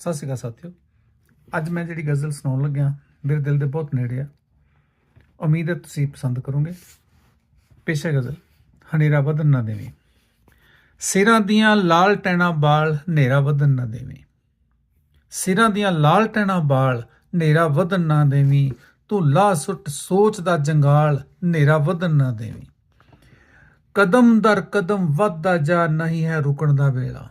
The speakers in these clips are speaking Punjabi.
ਸਤਿ ਸ਼੍ਰੀ ਅਕਾਲ ਸਾਥੀਓ। ਅੱਜ ਮੈਂ ਜਿਹੜੀ ਗਜ਼ਲ ਸੁਣਾਉਣ ਲੱਗਿਆ, ਮੇਰੇ ਦਿਲ ਦੇ ਬਹੁਤ ਨੇੜੇ ਆ। ਉਮੀਦ ਹੈ ਤੁਸੀਂ ਪਸੰਦ ਕਰੋਗੇ। ਪੇਸ਼ਾ ਗਜ਼ਲ, ਹਨੇਰਾ ਵਧਣ ਨਾ ਦੇਵੀਂ। ਸਿਰਾਂ ਦੀਆਂ ਲਾਲ ਟੈਣਾ ਬਾਲ ਹਨੇਰਾ ਵਧਣ ਨਾ ਦੇਵੀਂ। ਸਿਰਾਂ ਦੀਆਂ ਲਾਲ ਟੈਣਾ ਬਾਲ ਹਨੇਰਾ ਵਧਣ ਨਾ ਦੇਵੀਂ। ਤੂੰ ਲਾ ਸੁੱਟ ਸੋਚ ਦਾ ਜੰਗਾਲ ਹਨੇਰਾ ਵਧਣ ਨਾ ਦੇਵੀਂ। ਕਦਮ ਦਰ ਕਦਮ ਵੱਧਦਾ ਜਾ, ਨਹੀਂ ਹੈ ਰੁਕਣ ਦਾ ਵੇਲਾ।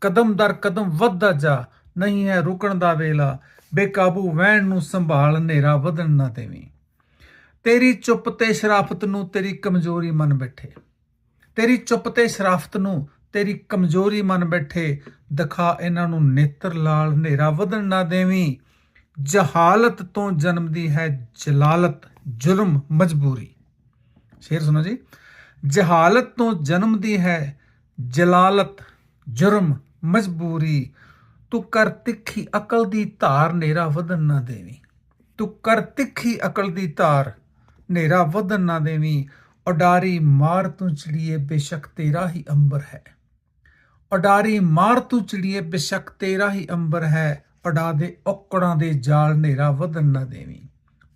ਕਦਮ ਦਰ ਕਦਮ ਵੱਧਦਾ ਜਾ ਨਹੀਂ ਹੈ ਰੁਕਣ ਦਾ ਵੇਲਾ, ਬੇਕਾਬੂ ਵਹਿਣ ਨੂੰ ਸੰਭਾਲ ਹਨੇਰਾ ਵਧਣ ਨਾ ਦੇਵੀਂ। ਤੇਰੀ ਚੁੱਪ ਤੇ ਸ਼ਰਾਫਤ ਨੂੰ ਤੇਰੀ ਕਮਜ਼ੋਰੀ ਮੰਨ ਬੈਠੇ। ਤੇਰੀ ਚੁੱਪ ਤੇ ਸ਼ਰਾਫਤ ਨੂੰ ਤੇਰੀ ਕਮਜ਼ੋਰੀ ਮੰਨ ਬੈਠੇ। ਦਿਖਾ ਇਹਨਾਂ ਨੂੰ ਨੇਤਰ ਲਾਲ ਹਨੇਰਾ ਵਧਣ ਨਾ ਦੇਵੀਂ। ਜਹਾਲਤ ਤੋਂ ਜਨਮਦੀ ਹੈ ਜਲਾਲਤ, ਜ਼ੁਲਮ, ਮਜਬੂਰੀ। ਸ਼ੇਰ ਸੁਣੋ ਜੀ। ਜਹਾਲਤ ਤੋਂ ਜਨਮਦੀ ਹੈ ਜਲਾਲਤ ਜੁਰਮ ਮਜਬੂਰੀ। ਤੂੰ ਕਰ ਤਿੱਖੀ ਅਕਲ ਦੀ ਧਾਰ ਨੇਰਾ ਵਧਣ ਨਾ ਦੇਵੀ। ਤੂੰ ਕਰ ਤਿੱਖੀ ਅਕਲ ਦੀ ਧਾਰ ਨੇਰਾ ਵਧਣ ਨਾ ਦੇਵੀ। ਉਡਾਰੀ ਮਾਰ ਤੂੰ ਚਿੜੀਏ, ਬੇਸ਼ੱਕ ਤੇਰਾ ਹੀ ਅੰਬਰ ਹੈ। ਉਡਾਰੀ ਮਾਰ ਤੂੰ ਚਿੜੀਏ, ਬੇਸ਼ੱਕ ਤੇਰਾ ਹੀ ਅੰਬਰ ਹੈ। ਉਡਾ ਦੇ ਔਕੜਾਂ ਦੇ ਜਾਲ ਨੇਰਾ ਵਧਣ ਨਾ ਦੇਵੀ।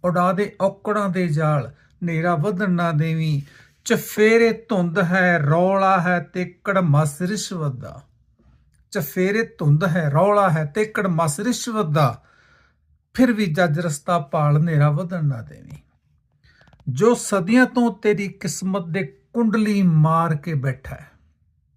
ਉਡਾ ਦੇ ਔਕੜਾਂ ਦੇ ਜਾਲ ਨੇਰਾ ਵਧਣ ਨਾ ਦੇਵੀ। ਚਫੇਰੇ ਧੁੰਦ ਹੈ, ਰੌਲਾ ਹੈ ਤੇ ਕੜਮਸ ਰਿਸ਼ਵਤ ਦਾ। ਚਫੇਰੇ ਧੁੰਦ ਹੈ, ਰੌਲਾ ਹੈ ਤੇ ਕੜਮਸ ਰਿਸ਼ਵਤ ਦਾ। ਫਿਰ ਵੀ ਜੱਜ ਰਸਤਾ ਪਾਲ ਨੇਰਾ ਵਧਣ ਨਾ ਦੇਵੀਂ। ਜੋ ਸਦੀਆਂ ਤੋਂ ਤੇਰੀ ਕਿਸਮਤ ਦੇ ਕੁੰਡਲੀ ਮਾਰ ਕੇ ਬੈਠਾ ਹੈ,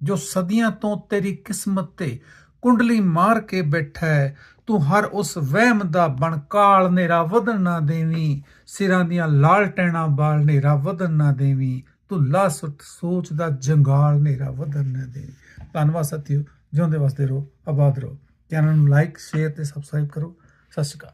ਜੋ ਸਦੀਆਂ ਤੋਂ ਤੇਰੀ ਕਿਸਮਤ ਤੇ ਕੁੰਡਲੀ ਮਾਰ ਕੇ ਬੈਠਾ ਹੈ, ਤੂੰ ਹਰ ਉਸ ਵਹਿਮ ਦਾ ਬਣ ਕਾਲ ਹਨੇਰਾ ਵਧਣ ਨਾ ਦੇਵੀਂ। ਸਿਰਾਂ ਦੀਆਂ ਲਾਲ ਟੈਣਾ ਬਾਲ ਹਨੇਰਾ ਵਧਣ ਨਾ ਦੇਵੀਂ। ਤੂੰ ਲਾ ਸੁੱਟ ਸੋਚ ਦਾ ਜੰਗਾਲ ਹਨੇਰਾ ਵਧਣ ਨਾ ਦੇਵੀਂ। ਧੰਨਵਾਦ ਸਤਿਓ ਜਿਉਂਦੇ ਵਸਦੇ ਰਹੋ, ਆਬਾਦ ਰਹੋ। ਚੈਨਲ ਨੂੰ ਲਾਈਕ ਸ਼ੇਅਰ ਤੇ ਸਬਸਕ੍ਰਾਈਬ ਕਰੋ। ਸਤਿ ਸ਼੍ਰੀ ਅਕਾਲ।